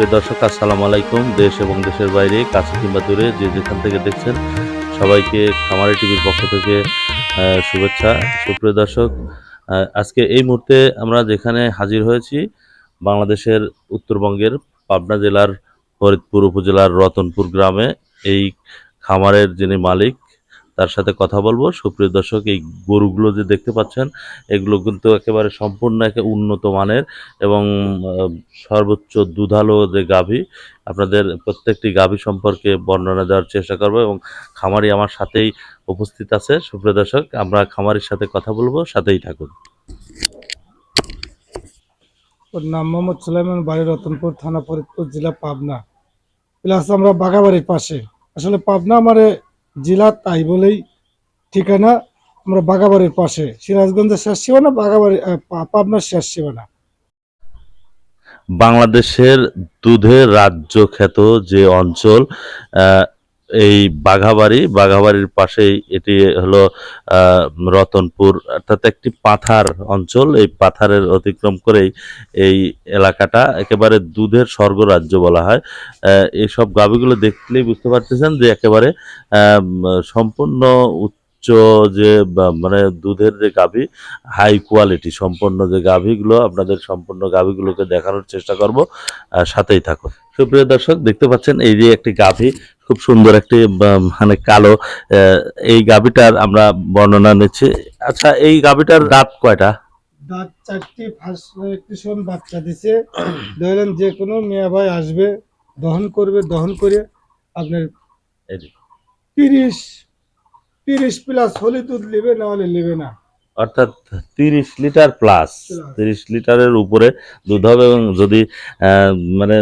সুপ্রিয় দর্শক, আসসালামু আলাইকুম। দেশ এবং দেশের বাইরে, কাছে কিংবা দূরে, যে যেখান থেকে দেখছেন, সবাইকে খামারি টিভির পক্ষ থেকে শুভেচ্ছা। সুপ্রিয় দর্শক আজকে এই মুহূর্তে আমরা যেখানে হাজির হয়েছি, বাংলাদেশের উত্তরবঙ্গের পাবনা জেলার ফরিদপুর উপজেলার রতনপুর গ্রামে, এই খামারের যিনি মালিক তার সাথে কথা বলব। সুপ্রিয় দর্শক, এই গরুগুলো যে দেখতে পাচ্ছেন, এগুলো কিন্তু একেবারে সম্পূর্ণ একে উন্নত মানের এবং সর্বোচ্চ দুধালো যে গাভী, আপনাদের প্রত্যেকটি গাভী সম্পর্কে বর্ণনা দেওয়ার চেষ্টা করব এবং খামারি আমার সাথেই উপস্থিত আছে। সুপ্রিয় দর্শক, আমরা খামারির সাথে কথা বলব, সাথেই থাকুন। ওর নাম মোহাম্মদ সুলাইমান বাড়ি, রতনপুর থানা ফরিদপুর, জেলা পাবনা। প্লাস আমরা বাগাবাড়ির পাশে। আসলে পাবনা আমার জেলা তাই বলেই ঠিকানা আমরা বাগাবাড়ির পাশে। সিরাজগঞ্জের শেষ সীমানা বাগাবাড়ি পাবনার শেষ সীমানা। বাংলাদেশের দুধের রাজ্য খ্যাত যে অঞ্চল এই বাঘাবাড়ি, বাঘাবাড়ির পাশেই এটি হলো রতনপুর, অর্থাৎ একটি পাথার অঞ্চল। এই পাথারের অতিক্রম করেই এই এলাকাটা একেবারে দুধের স্বর্গরাজ্য বলা হয়। এইসব গাভীগুলো দেখলেই বুঝতে পারতেছেন যে একেবারে সম্পূর্ণ উচ্চ যে মানে দুধের যে গাভী, হাই কোয়ালিটি সম্পন্ন যে গাভীগুলো, আপনাদের সম্পূর্ণ গাভীগুলোকে দেখানোর চেষ্টা করব। সাথেই থাকুন। সুপ্রিয় দর্শক, দেখতে পাচ্ছেন এই যে একটি গাভী খুব সুন্দর একটি মানে কালো এই গাভীটার আমরা বর্ণনা নিচ্ছি। আচ্ছা এই গাভীটার দাঁত কয়টা? দাঁত চারটি ফার্স্ট রেজিস্ট্রেশন বাচ্চা দিছে। ধরেন যে কোনো মেয়ে ভাই আসবে দহন করবে দহন করে আপনার তিরিশ তিরিশ প্লাস হলে দুধ নেবে না হলে নেবে না। অর্থাৎ তিরিশ লিটার প্লাস তিরিশ লিটারের উপরে দুধ হবে এবং যদি মানে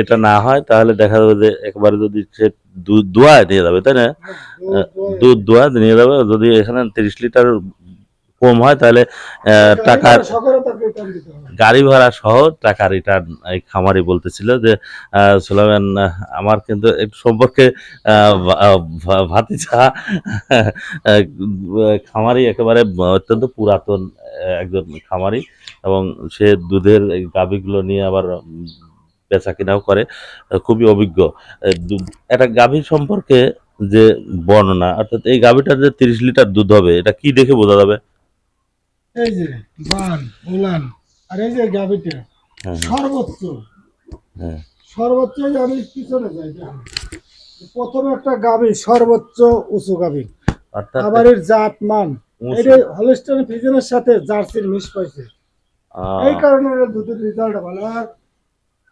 এটা না হয় তাহলে দেখা যাবে যে একবারে যদি সে দুধ দোয়া নিয়ে যাবে তাই না? দুধ দোয়া নিয়ে যাবে যদি এখানে তিরিশ লিটার কম হয় তাহলে টাকার। গাড়ি ভাড়া সহ টাকা রিটার্ন এই খামারি বলতেছিল যে সুলাইমান আমার কিন্তু একটু সম্পর্কে আহ, ভা- আহ, ভা- ভাতিজা খামারি একেবারে অত্যন্ত পুরাতন একজন খামারি এবং সে দুধের এই গাভীগুলো নিয়ে আবার বেচা কিনাও করে খুবই অভিজ্ঞ একটা গাভী সম্পর্কে যে বর্ণনা অর্থাৎ এই গাভীটার যে তিরিশ লিটার দুধ হবে এটা কি দেখে বোঝা যাবে এই যে বান উলান আর এই যে গাভিটা হ্যাঁ সর্বোচ্চ। হ্যাঁ। সর্বোচ্চ এই আমি পিছনে যাই প্রথমে একটা গাভি সর্বোচ্চ উঁচু গাভি। আবার এর জাত মান। এটা ফিজনের সাথে জার্সির মিস পাইছে। এই কারণে দুধের রেজাল্ট ভালো। আর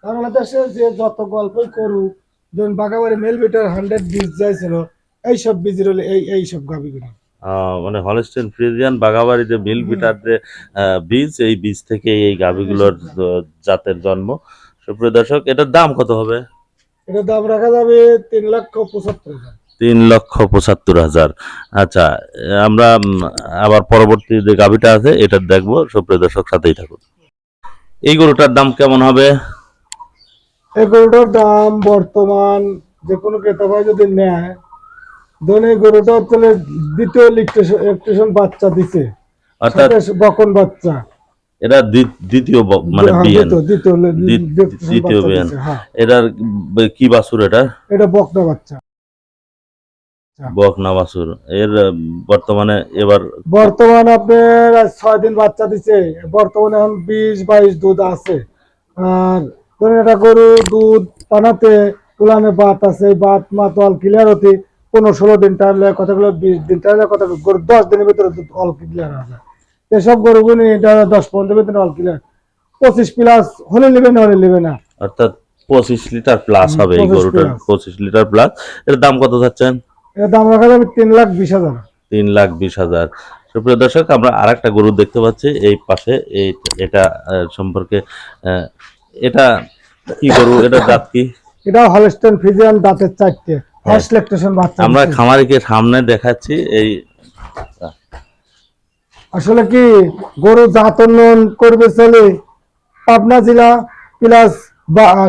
বাংলাদেশে যে যত গল্পই করুক ধরুন বাগাবাড়ি মেল বিটার হান্ড্রেড বীজ যাইছিল এইসব বীজ হলে এই এইসব গাভিগুলো। মানে হলস্টেন ফ্রিজিয়ান বাগাবাড়ি যে মিল বিটার যে বীজ এই বীজ থেকে এই গাভীগুলোর জাতের জন্ম। সুপ্রিয় দর্শক এটার দাম কত হবে? এটার দাম রাখা যাবে তিন লক্ষ পঁচাত্তর তিন লক্ষ পঁচাত্তর হাজার। আচ্ছা আমরা আবার পরবর্তী যে গাভীটা আছে এটা দেখব। সুপ্রিয় দর্শক সাথেই থাকুন। এই গরুটার দাম কেমন হবে? এই গরুটার দাম বর্তমান যে কোনো ক্রেতা ভাই যদি নেয় এই গরুটা তাহলে দ্বিতীয় ইলেকট্রেশন বাচ্চা দিছে। অর্থাৎ বকন বাচ্চা। এটা দ্বিতীয় মানে হ্যাঁ, বিয়ান দ্বিতীয় বিয়ান। হ্যাঁ। এটার কি বাছুর এটা? এটা বকনা বাচ্চা। বকনা বাছুর। এর বর্তমানে এবার বর্তমান আপনার ছয় দিন বাচ্চা দিছে। বর্তমানে এখন বিশ বাইশ দুধ আছে। আর ধরুন এটা গরু দুধ পানাতে তুলানে বাত আছে বাত মাত অল ক্লিয়ার হতে পনেরো ষোলো দিন টাইম লাগে কতগুলো বিশ দিন টাইম লাগে কতগুলো গরু দশ দিনের ভিতরে অল ক্লিয়ার হবে এসব গরুগুলি এটা দশ পনেরো দিনের ভিতরে অল ক্লিয়ার পঁচিশ প্লাস হলে নেবে না হলে নেবে না। অর্থাৎ পঁচিশ লিটার প্লাস হবে এই গরুটার পঁচিশ লিটার প্লাস এর দাম কত চাচ্ছেন? এর দাম রাখা যাবে তিন লাখ বিশ হাজার। তিন লাখ বিশ হাজার। সুপ্রিয় দর্শক আমরা আর একটা গরু দেখতে পাচ্ছি এই পাশে এই এটা সম্পর্কে এটা কি গরু? এটা জাত কি? এটা হলস্টেন ফিজিয়ান দাঁতের চারটে। আমরা দিছে। খামারিকে সামনে দেখাচ্ছি এই আসলে কি গরু জাত উন্নয়ন করবে চলে পাবনা জেলা প্লাস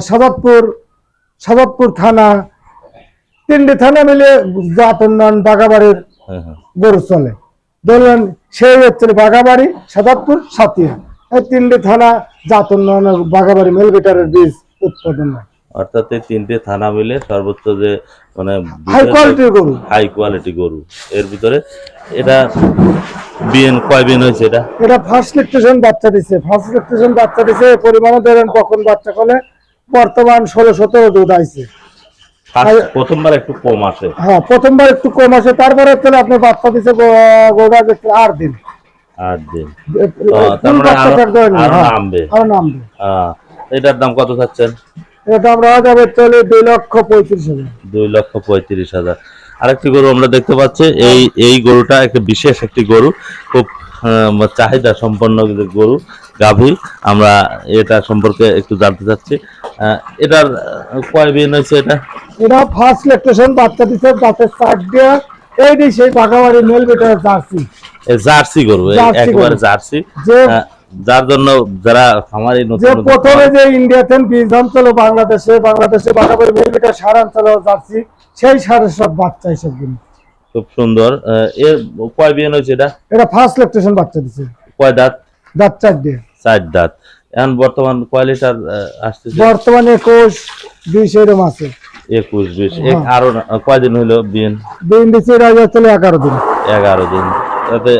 সাদাতপুর সাদাতপুর থানা তিনটে থানা মিলে জাত উন্নয়ন বাগাবাড়ির হ্যাঁ, হ্যাঁ। গরু চলে ধরলেন সেই হচ্ছে বাগাবাড়ি সাদাতপুর সাতিয়া এই তিনটে থানা জাত উন্নয়ন বাগাবাড়ি মেলবেটারের বীজ উৎপাদন হয় অর্থাৎ এই তিনটে থানা মিলে সর্বোচ্চ যে মানে হাই কোয়ালিটির গরু। হাই কোয়ালিটি গরু এর ভিতরে এটা বিএন কয় বিএন হয়েছে এটা? এটা ফার্স্ট ইলেকট্রিশিয়ান বাচ্চা দিছে। ফার্স্ট ইলেকট্রিশিয়ান বাচ্চা দিছে পরিমাণে ধরেন কখন বাচ্চা করলে বর্তমান ষোলো সতেরো দুধ আইছে। প্রথমবার একটু কম আসে। হ্যাঁ প্রথমবার একটু কম আসে তারপরে তাহলে আপনি বাচ্চা দিছে গো- গোটা দেখতে আট দিন। আট দিন। ফুল ও, তার মানে আরো- নামবে। আরও নামবে। এটার দাম কত চাচ্ছেন? এটা আমরা যাবে চলে দুই লক্ষ পঁয়ত্রিশ হাজার। দুই লক্ষ পঁয়ত্রিশ হাজার। আরেকটি গরু আমরা দেখতে পাচ্ছি এই এই গরুটা একটা বিশেষ একটি গরু খুব চাহিদা সম্পন্ন গরু গাভী। আমরা এটা সম্পর্কে একটু জানতে চাচ্ছি। এটার কয় বিন হয়েছে এটা? এটা ফার্স্ট ইলেকট্রিশিয়ান বাচ্চা দিছে তাতে চার দিয়ে সেই বাঘাবাড়ি মেল বেটার জার্সি। জার্সি গরু একেবারে জার্সি। যে যার জন্য যারা খামারি নতুন নতুন প্রথমে যে ইন্ডিয়াতে বীজ অঞ্চল বাংলাদেশে বাংলাদেশে বাঘাবাড়ি মেল বেটার সার অঞ্চল জার্সি সেই সারের সব বাচ্চা এসবগুলো। খুব সুন্দর। এর কয় বিন হয়েছে এটা? এটা ফার্স্ট ইলেকট্রিশিয়ান বাচ্চা দিছে। কয় দাঁত? দাঁত চার দিয়ে। চার দাঁত। এখন বর্তমান কয় লিটার আসতেছে? বর্তমানে একুশ বিশ এরম আছে। একুশ বিশ। হ্যাঁ। এক আরও কয়দিন হইল বিন দিন দিচ্ছে এগারো দিন। এগারো দিন। তাতে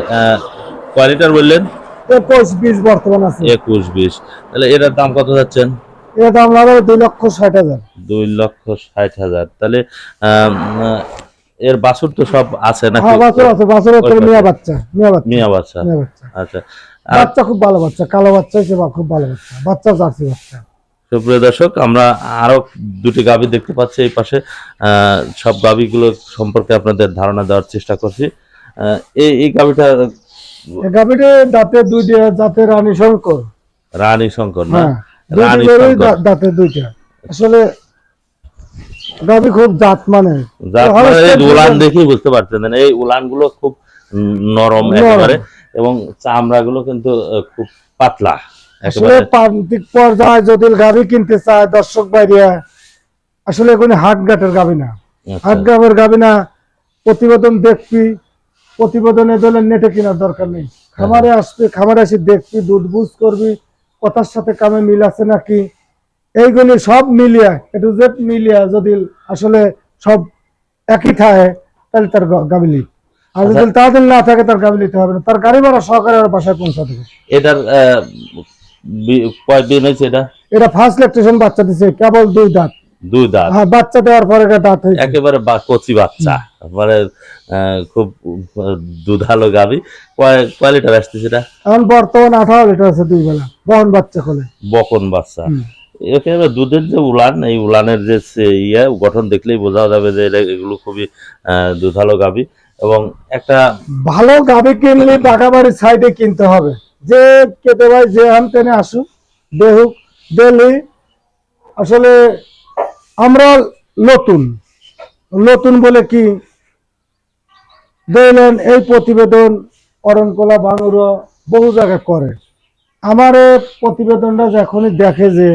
কয় লিটার বললেন? একুশ বিশ বর্তমান আছে। একুশ বিশ তাহলে এটার দাম কত যাচ্ছেন? এটা দাম লাগাবে দুই লক্ষ ষাট হাজার। দুই লক্ষ ষাট হাজার। তাহলে এর বাছুর তো সব আছে নাকি? হ্যাঁ বাছর আছে বাছর ওই মিয়া বাচ্চা মিয়া বাচ্চা। মিয়া বাচ্চা। আচ্ছা। বাচ্চা খুব ভালো বাচ্চা কালো বাচ্চা হিসেবে খুব ভালো বাচ্চা বাচ্চা জার্সি বাচ্চা। সুপ্রিয় দর্শক আমরা আরও দুটি গাভী দেখতে পাচ্ছি এই পাশে। আহ, সব গাভীগুলো সম্পর্কে আপনাদের ধারণা দেওয়ার চেষ্টা করছি। এই এই গাভীটা গাভীটি দাঁতে দুইটা দাঁতে রানী শঙ্কর রানী শঙ্কর না? রানী শঙ্কর দাঁতে দুইটা। আসলে গাভী খুব জাত মানে। হলস্টাইন উলান দেখেই বুঝতে এই উলানগুলো খুব নরম। একেবারে। এবং চামড়া গুলো কিন্তু খুব পাতলা। আসলে প্রান্তিক পর্যায়ে যদি গাভী কিনতে চায় দর্শক বাইরে আসলে এগুলি হাট ঘাটের গাভী না। আচ্ছা, হাট গাভের গাভী না প্রতিবেদন দেখবি প্রতিবেদনে দলের নেটে কেনার দরকার নেই। খামারে আসবি খামারে আসি দেখবি দুধ বুঝ করবি কথার সাথে কামে মিল আছে নাকি? এইগুলি সব মিলিয়া একটু জেড মিলিয়া যদি আসলে সব একই থাকে তাহলে তার গাবিলি। আর যদি তাদের না থাকে তার গাবি নিতে হবে না। তার গাড়ি ভাড়া সহকারে আর বাসায় পৌঁছা দেবে এটার কয় দিন হয়েছে এটা? এটা ফার্স্ট ইলেকট্রিশিয়ান বাচ্চা দিছে কেবল দুই দাঁত। দুই দাঁত। হ্যাঁ বাচ্চা দেওয়ার পরে দাঁত একেবারে বা- কচি বাচ্চা। মানে খুব দুধালো গাভী কয় লিটার আসতেছে এটা এখন বর্তমান আঠারো লিটার আছে দুই বেলা। বহন বাচ্চা খোলে। বকন বাচ্চা। একেবারে দুধের যে উলান এই উলানের যে ইয়ে গঠন দেখলেই বোঝা যাবে যে এটা- এগুলো খুবই দুধালো গাবি। এবং একটা ভালো গাভী কিনলে বাগাবাড়ির সাইডে কিনতে হবে। যে কেটে ভাই যে আম টেনে আসুক দেহুক দিলি আসলে আমরা নতুন। নতুন বলে কি? দেখলেন এই প্রতিবেদন অরণকলা বাঙুর বহু জায়গায় করে। আমার এই প্রতিবেদনটা যখনই দেখে যে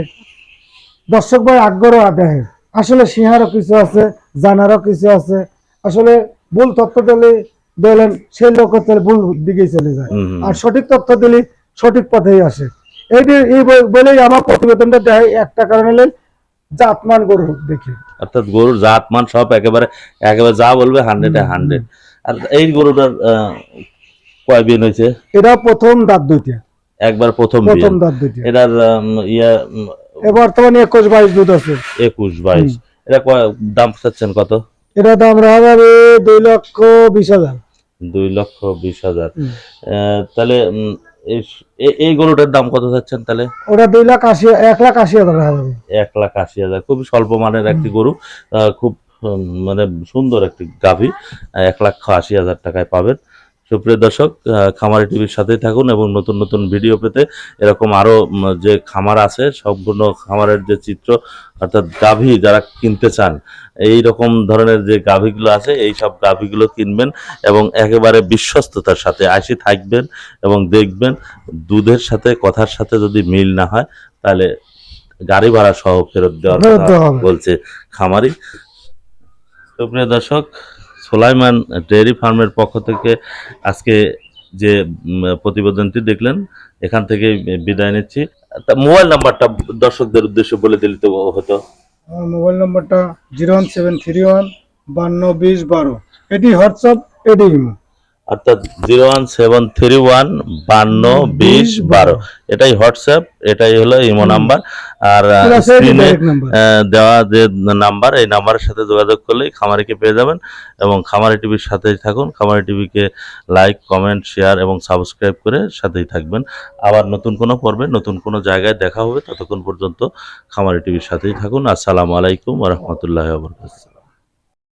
দর্শক ভাই আগ্রহ দেখে আসলে সিংহারও কিছু আছে জানারও কিছু আছে। আসলে ভুল তথ্য দিলে দিলেন সেই লোক হচ্ছে ভুল দিকেই চলে যায়। আর সঠিক তথ্য দিলে সঠিক পথেই আসে। এইটি এই বলেই আমার প্রতিবেদনটা দেয় একটা কারণে জাতমান গরু দেখি। অর্থাৎ গরুর জাত মান সব একেবারে একেবারে যা বলবে হান্ড্রেডে হান্ড্রেড আর এই গরুটার কয় বিন হয়েছে? এটা প্রথম দাঁত দুইটা। একবার প্রথম প্রথম দাঁত দুইটা। এটার ইয়া এ বর্তমানে একুশ বাইশ দুধ আছে। একুশ বাইশ। এটা কয়- দাম চাচ্ছেন কত? এটা দাম রাখা দুই লক্ষ বিশ হাজার। দুই লক্ষ বিশ হাজার। তাহলে এই- গরুটার দাম কত চাচ্ছেন তাহলে? ওটা দুই লাখ আশি এক লাখ আশি হাজার টাকা এক লাখ আশি হাজার খুবই স্বল্প মানের একটি গরু আহ, খুব মানে সুন্দর একটি গাভী এক লাখ আশি হাজার টাকায় পাবেন। সুপ্রিয় দর্শক খামারি টিভির সাথেই থাকুন এবং নতুন নতুন ভিডিও পেতে এরকম আরও উম, যে খামার আছে সম্পূর্ণ খামারের যে চিত্র অর্থাৎ গাভী যারা কিনতে চান এই রকম ধরনের যে গাভীগুলো আছে এই সব গাভীগুলো কিনবেন এবং একেবারে বিশ্বস্ততার সাথে আসি থাকবেন এবং দেখবেন দুধের সাথে কথার সাথে যদি মিল না হয় তাহলে গাড়ি ভাড়া সহ ফেরত দেওয়ার কথা বলছে খামারি। সুপ্রিয় দর্শক সোলাইমান ডেয়ারি ফার্মের পক্ষ থেকে আজকে যে প্রতিবেদনটি দেখলেন, এখান থেকে বিদায় নিচ্ছি। তা মোবাইল নাম্বারটা দর্শকদের উদ্দেশ্যে বলে দিলে তো হতো। মোবাইল নাম্বারটা zero one seven three one বান্ন বিশ বারো। এটি হোয়াটসঅ্যাপ, এটি ইমো। অর্থাৎ zero one seven three one বান্ন বিশ বারো। এটাই হোয়াটসঅ্যাপ এটাই হলো ইমো নাম্বার। আর স্ক্রিনে দেওয়া যে নাম্বার এই নাম্বারের সাথে যোগাযোগ করলেই খামারিকে পেয়ে যাবেন। এবং খামারি টিভির সাথেই থাকুন। খামারি টিভিকে লাইক কমেন্ট শেয়ার এবং সাবস্ক্রাইব করে সাথেই থাকবেন। আবার নতুন কোনো পর্বে নতুন কোনো জায়গায় দেখা হবে ততক্ষণ পর্যন্ত খামারি টিভির সাথেই থাকুন। আসসালামু আলাইকুম রহমতুল্লাহ বরকাত